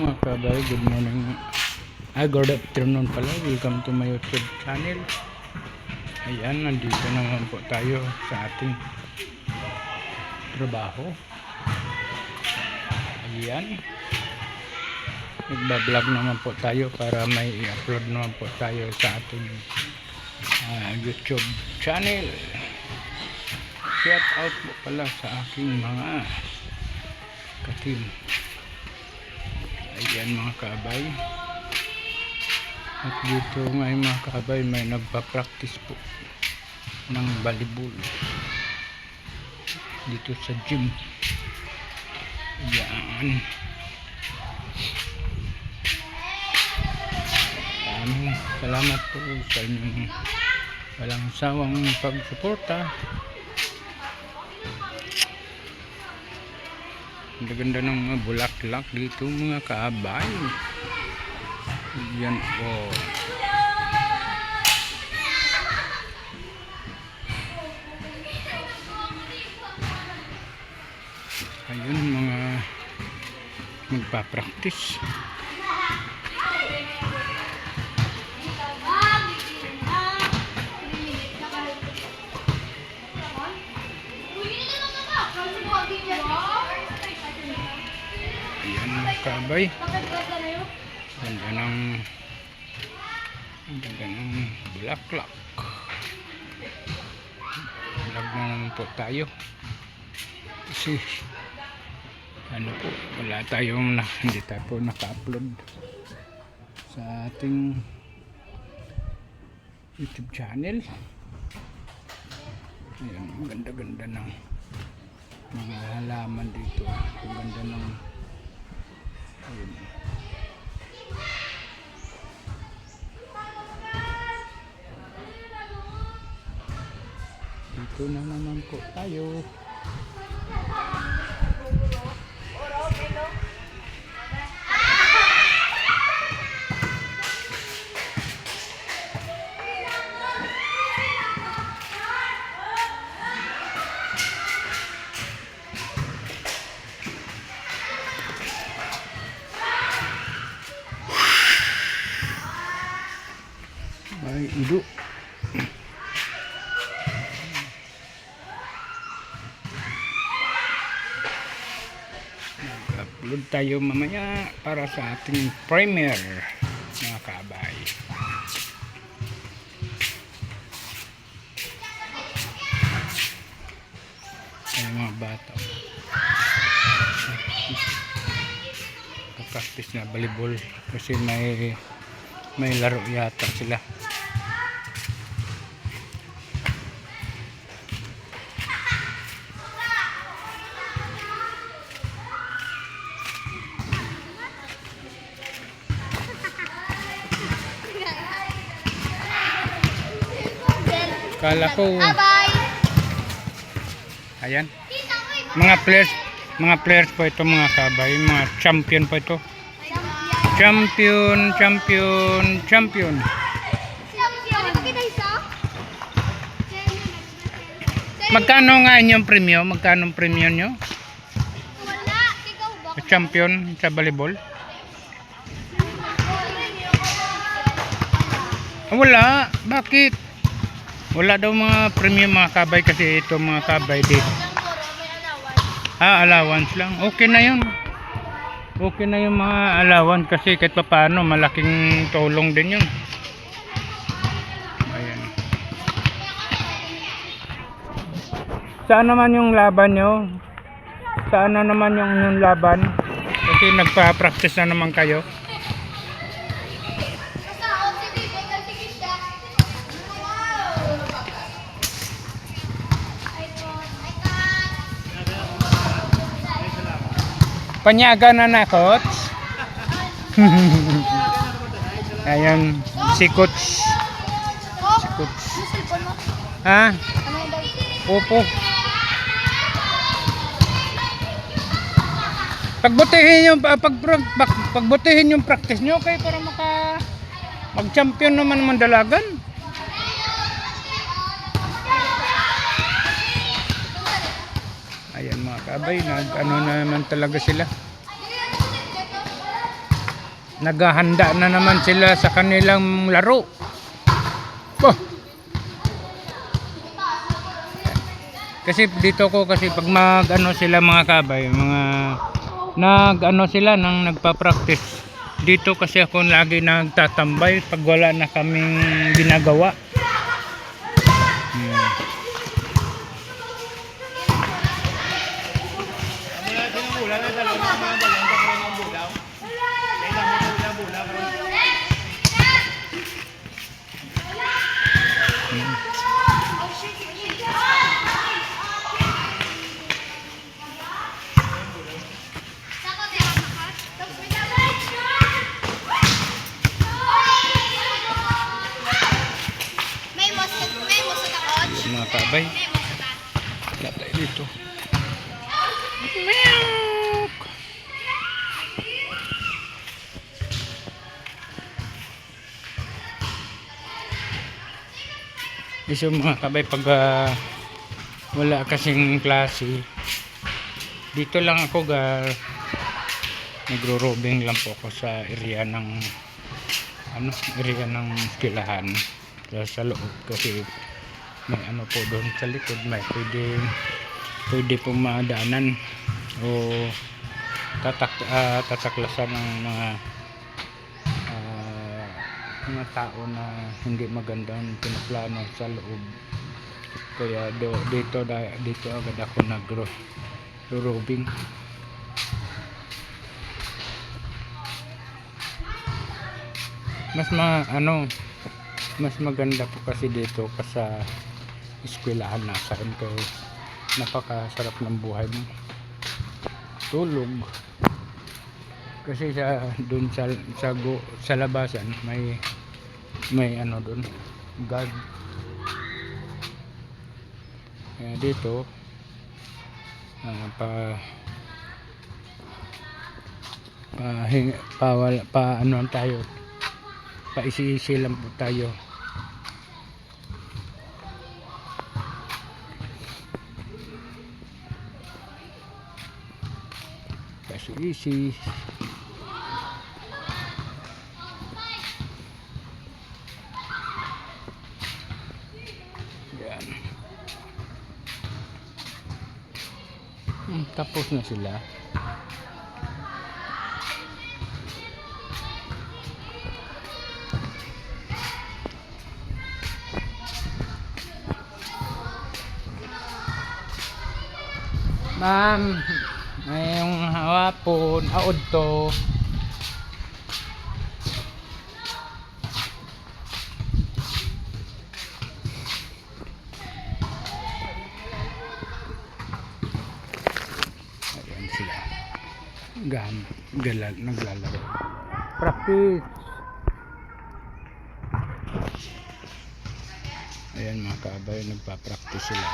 mga kabay, good morning. Ah, good afternoon pala. Welcome to my YouTube channel. Ayan, nandito naman po tayo sa ating trabaho. Ayan. Nagbablog naman po tayo para may i-upload naman po tayo sa ating ah, YouTube channel. Shout out po pala sa aking mga katim. Ayan mga kabay. At dito ngayon mga kabay may nagpa-practice po ng volleyball. Dito sa gym. Ayan. Salamat po sa inyong walang sawang pagsuporta. Ang ganda ng mga bulaklak dito mga kaabay. Yan po. Ayun mga magpa-practice. Kaabay. Ganda ng ganda ng bulaklak. Vlog na naman po tayo. Kasi ano po, wala tayong na, hindi tayo po naka-upload sa ating YouTube channel. Ayan, ang ganda-ganda ng mga halaman dito. Ang ganda ng ayun. Dito na naman po tayo. Tayo mamaya para sa ating premiere mga kabay. Ay mga bata. Kapractice na volleyball kasi may may laro yata sila. Kala ko ayan. Mga players, mga players po ito mga kabay, mga champion po ito. Champion, champion, champion. Magkano nga inyong premyo? Magkano ang premyo nyo? Wala, champion sa volleyball? Wala. Bakit? Wala daw mga premyo mga kabay kasi ito mga kabay dito. Ah, allowance lang. Okay na yun. Okay na yung mga allowance kasi kahit pa paano malaking tulong din yun. Ayan. Saan naman yung laban nyo? Saan na naman yung, yung laban? Kasi nagpa-practice na naman kayo. Panyaga na na, coach. Ayan, si coach. Si coach. Ha? Opo. Pagbutihin yung pag, pag, pag, pagbutihin yung practice nyo kay para maka mag-champion naman mandalagan. Ayan mga kabay, nag ano na naman talaga sila. naghahanda na naman sila sa kanilang laro. Oh. Kasi dito ko kasi pag mag ano sila mga kabay, mga nag ano sila nang nagpa-practice. Dito kasi ako lagi nagtatambay pag wala na kaming ginagawa. Hmm. Sako tayo makat. Tapos may dapat. May musket, may musket ka, coach. Mga wala tayo dito. Isa mga kabay pag ah, wala kasing klase dito lang ako ga nagro-robing lang po ako sa area ng ano area ng eskwelahan sa, sa loob kasi may ano po doon sa likod may pwede pwede pong madaanan o tatak ah, tataklasan ng mga ah, mga tao na hindi magandang pinaplano sa loob. Kaya do, dito dito agad ako nagro robing mas ma ano mas maganda po kasi dito sa eskwelahan nasaan kayo napakasarap ng buhay mo. Tulog. Kasi sa doon sa sa, go, sa labasan may may ano doon guard. Kaya dito ah, pa pa, hing, pa, wala- pa ano tayo pa isi-isi lang po tayo kasi easy yan. Hmm, tapos na sila. Ma'am, ngayong hapon, aod to. Ayan sila. Gam, galal, naglalaro. Practice. Ayan mga kaabay, nagpa-practice sila.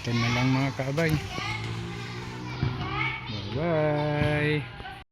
Dito na lang mga kabay.